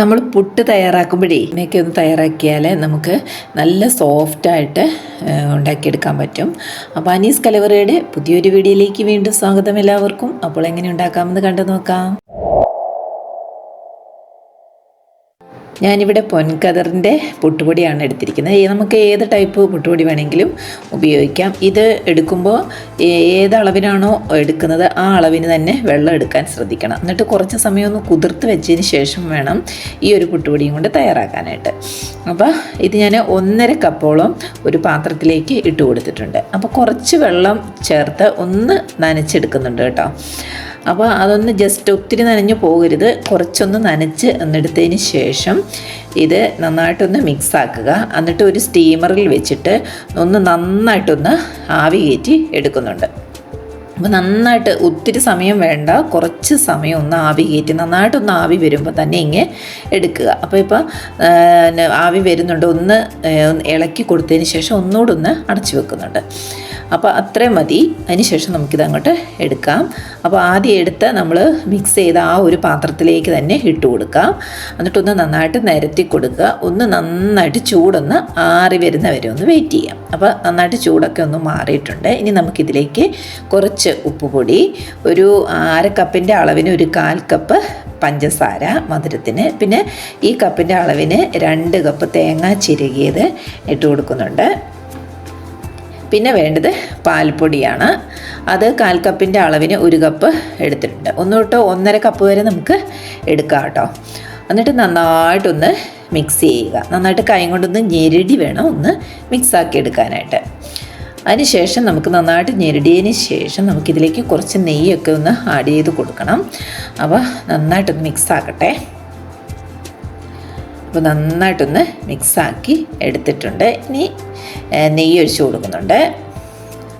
നമ്മൾ പുട്ട് തയ്യാറാക്കുമ്പോഴേ ഇതിനൊക്കെ ഒന്ന് തയ്യാറാക്കിയാൽ നമുക്ക് നല്ല സോഫ്റ്റായിട്ട് ഉണ്ടാക്കിയെടുക്കാൻ പറ്റും. അപ്പോൾ അനീസ് കലവറയുടെ പുതിയൊരു വീഡിയോയിലേക്ക് വീണ്ടും സ്വാഗതം എല്ലാവർക്കും. അപ്പോൾ എങ്ങനെ ഉണ്ടാക്കാമെന്ന് കണ്ടു നോക്കാം. ഞാനിവിടെ പൊൻകതറിന്റെ പുട്ടുപൊടിയാണ് എടുത്തിരിക്കുന്നത്. നമുക്ക് ഏത് ടൈപ്പ് പുട്ടുപൊടി വേണമെങ്കിലും ഉപയോഗിക്കാം. ഇത് എടുക്കുമ്പോൾ ഏത് അളവിനാണോ എടുക്കുന്നത് ആ അളവിന് തന്നെ വെള്ളം എടുക്കാൻ ശ്രദ്ധിക്കണം. എന്നിട്ട് കുറച്ച് സമയം ഒന്ന് കുതിർത്ത് വെച്ചതിന് ശേഷം വേണം ഈ ഒരു പുട്ടുപൊടിയും കൊണ്ട് തയ്യാറാക്കാനായിട്ട്. അപ്പോൾ ഇത് ഞാൻ ഒന്നര കപ്പോളം ഒരു പാത്രത്തിലേക്ക് ഇട്ട് കൊടുത്തിട്ടുണ്ട്. അപ്പോൾ കുറച്ച് വെള്ളം ചേർത്ത് ഒന്ന് നനച്ചെടുക്കുന്നുണ്ട് കേട്ടോ. അപ്പോൾ അതൊന്ന് ജസ്റ്റ് ഒത്തിരി നനഞ്ഞു പോകരുത്. കുറച്ചൊന്ന് നനച്ച് എന്നെടുത്തതിന് ശേഷം ഇത് നന്നായിട്ടൊന്ന് മിക്സ് ആക്കുക. എന്നിട്ട് ഒരു സ്റ്റീമറിൽ വെച്ചിട്ട് ഒന്ന് നന്നായിട്ടൊന്ന് ആവി കയറ്റി എടുക്കുന്നുണ്ട്. അപ്പോൾ നന്നായിട്ട് ഒത്തിരി സമയം വേണ്ട. കുറച്ച് സമയം ഒന്ന് ആവി കയറ്റി നന്നായിട്ടൊന്ന് ആവി വരുമ്പോൾ തന്നെ ഇങ്ങനെ എടുക്കുക. അപ്പോൾ ഇപ്പോൾ ആവി വരുന്നുണ്ട്. ഒന്ന് ഇളക്കി കൊടുത്തതിന് ശേഷം ഒന്നുകൂടെ ഒന്ന് അടച്ചു വെക്കുന്നുണ്ട്. അപ്പോൾ അത്രയും മതി. അതിന് ശേഷം നമുക്കിത് അങ്ങോട്ട് എടുക്കാം. അപ്പോൾ ആദ്യം എടുത്ത് നമ്മൾ മിക്സ് ചെയ്ത ആ ഒരു പാത്രത്തിലേക്ക് തന്നെ ഇട്ട് കൊടുക്കാം. എന്നിട്ടൊന്ന് നന്നായിട്ട് നിരത്തി കൊടുക്കുക. ഒന്ന് നന്നായിട്ട് ചൂടൊന്ന് ആറി വരുന്ന വരെ ഒന്ന് വെയിറ്റ് ചെയ്യാം. അപ്പോൾ നന്നായിട്ട് ചൂടൊക്കെ ഒന്ന് മാറിയിട്ടുണ്ട്. ഇനി നമുക്കിതിലേക്ക് കുറച്ച് ഉപ്പുപൊടി ഒരു അര കപ്പിന്റെ അളവിന് ഒരു കാൽ കപ്പ് പഞ്ചസാര മധുരത്തിന്. പിന്നെ ഈ കപ്പിന്റെ അളവിന് രണ്ട് കപ്പ് തേങ്ങ ചിരകിയത് ഇട്ട് കൊടുക്കുന്നുണ്ട്. പിന്നെ വേണ്ടത് പാൽപ്പൊടിയാണ്. അത് കാൽ കപ്പിന്റെ അളവിന് ഒരു കപ്പ് എടുത്തിട്ടുണ്ട്. ഒന്ന് തൊട്ട് ഒന്നര കപ്പ് വരെ നമുക്ക് എടുക്കാം കേട്ടോ. എന്നിട്ട് നന്നായിട്ടൊന്ന് മിക്സ് ചെയ്യുക. നന്നായിട്ട് കൈ കൊണ്ടൊന്ന് ഞെരടി വേണം ഒന്ന് മിക്സാക്കി എടുക്കാനായിട്ട്. അതിനുശേഷം നമുക്ക് നന്നായിട്ട് ഞെരടിയതിന് ശേഷം നമുക്കിതിലേക്ക് കുറച്ച് നെയ്യൊക്കെ ഒന്ന് ആഡ് ചെയ്ത് കൊടുക്കണം. അപ്പോൾ നന്നായിട്ടൊന്ന് മിക്സ് ആക്കട്ടെ അപ്പോൾ നന്നായിട്ടൊന്ന് മിക്സാക്കി എടുത്തിട്ടുണ്ട്. ഇനി നെയ്യ് ഒഴിച്ച് കൊടുക്കുന്നുണ്ട്.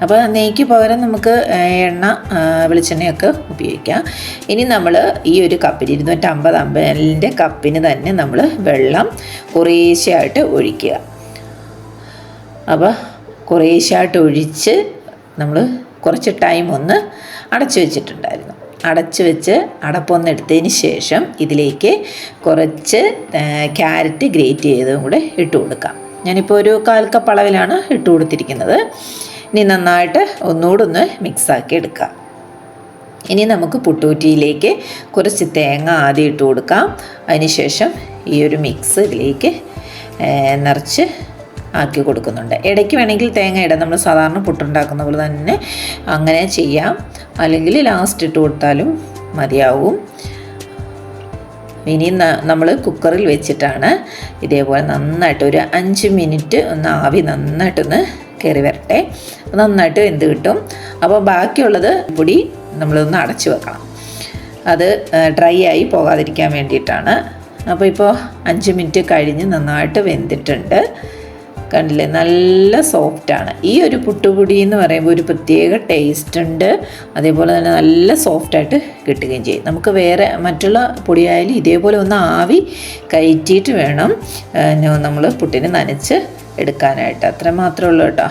അപ്പോൾ നെയ്ക്ക് പകരം നമുക്ക് എണ്ണ വെളിച്ചെണ്ണയൊക്കെ ഉപയോഗിക്കാം. ഇനി നമ്മൾ ഈ ഒരു കപ്പിൽ ഇരുന്നൂറ്റമ്പത് അമ്പലിന്റെ കപ്പിന് തന്നെ നമ്മൾ വെള്ളം കുറേശ്ശെയായിട്ട് ഒഴിക്കുക. അപ്പോൾ കുറേശ്ശെയായിട്ട് ഒഴിച്ച് നമ്മൾ കുറച്ച് ടൈം ഒന്ന് അടച്ചു വെച്ചിട്ടുണ്ടായിരുന്നു. അടച്ചു വെച്ച് അടപ്പൊന്ന് എടുത്തതിന് ശേഷം ഇതിലേക്ക് കുറച്ച് ക്യാരറ്റ് ഗ്രേറ്റ് ചെയ്തതും കൂടെ ഇട്ട് കൊടുക്കാം. ഞാനിപ്പോൾ ഒരു കാൽ കപ്പ് അളവിലാണ് ഇട്ട് കൊടുത്തിരിക്കുന്നത്. ഇനി നന്നായിട്ട് ഒന്നുകൂടെ ഒന്ന് മിക്സാക്കി എടുക്കാം. ഇനി നമുക്ക് പുട്ടൂറ്റിയിലേക്ക് കുറച്ച് തേങ്ങ ആദ്യം ഇട്ട് കൊടുക്കാം. അതിനുശേഷം ഈ ഒരു മിക്സ് ഇതിലേക്ക് നിറച്ച് ആക്കി കൊടുക്കുന്നുണ്ട്. ഇടയ്ക്ക് വേണമെങ്കിൽ തേങ്ങ ഇടാം. നമ്മൾ സാധാരണ പുട്ടുണ്ടാക്കുന്ന പോലെ തന്നെ അങ്ങനെ ചെയ്യാം. അല്ലെങ്കിൽ ലാസ്റ്റ് ഇട്ട് കൊടുത്താലും മതിയാവും. ഇനി നമ്മൾ കുക്കറിൽ വെച്ചിട്ടാണ് ഇതേപോലെ നന്നായിട്ട് ഒരു അഞ്ച് മിനിറ്റ് ഒന്ന് ആവി നന്നായിട്ടൊന്ന് കയറി വരട്ടെ. നന്നായിട്ട് എന്ത് കിട്ടും. അപ്പോൾ ബാക്കിയുള്ളത് പൊടി നമ്മളൊന്ന് അടച്ചു വെക്കണം. അത് ഡ്രൈ ആയി പോകാതിരിക്കാൻ വേണ്ടിയിട്ടാണ്. അപ്പോൾ ഇപ്പോൾ അഞ്ച് മിനിറ്റ് കഴിഞ്ഞ് നന്നായിട്ട് വെന്തിട്ടുണ്ട്. കണ്ടില്ലേ? നല്ല സോഫ്റ്റാണ് ഈ ഒരു പുട്ടുപൊടി എന്ന് പറയുമ്പോൾ ഒരു പ്രത്യേക ടേസ്റ്റ് ഉണ്ട്. അതേപോലെ തന്നെ നല്ല സോഫ്റ്റായിട്ട് കിട്ടുകയും ചെയ്യും. നമുക്ക് വേറെ മറ്റുള്ള പൊടിയായാലും ഇതേപോലെ ഒന്ന് ആവി കയറ്റിയിട്ട് വേണം നമ്മൾ പുട്ടിന് നനച്ച് എടുക്കാനായിട്ട്. അത്ര മാത്രമേ ഉള്ളൂ കേട്ടോ.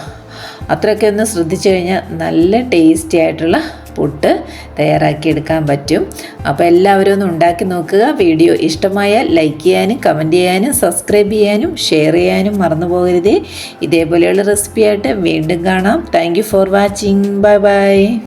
അത്രയൊക്കെ ഒന്ന് ശ്രദ്ധിച്ചു കഴിഞ്ഞാൽ നല്ല ടേസ്റ്റി ആയിട്ടുള്ള പുട്ട് തയ്യാറാക്കിയെടുക്കാൻ പറ്റും. അപ്പോൾ എല്ലാവരും ഒന്ന് ഉണ്ടാക്കി നോക്കുക. വീഡിയോ ഇഷ്ടമായാൽ ലൈക്ക് ചെയ്യാനും കമന്റ് ചെയ്യാനും സബ്സ്ക്രൈബ് ചെയ്യാനും ഷെയർ ചെയ്യാനും മറന്നു പോകരുതേ. ഇതേപോലെയുള്ള റെസിപ്പിയായിട്ട് വീണ്ടും കാണാം. Thank for watching bye bye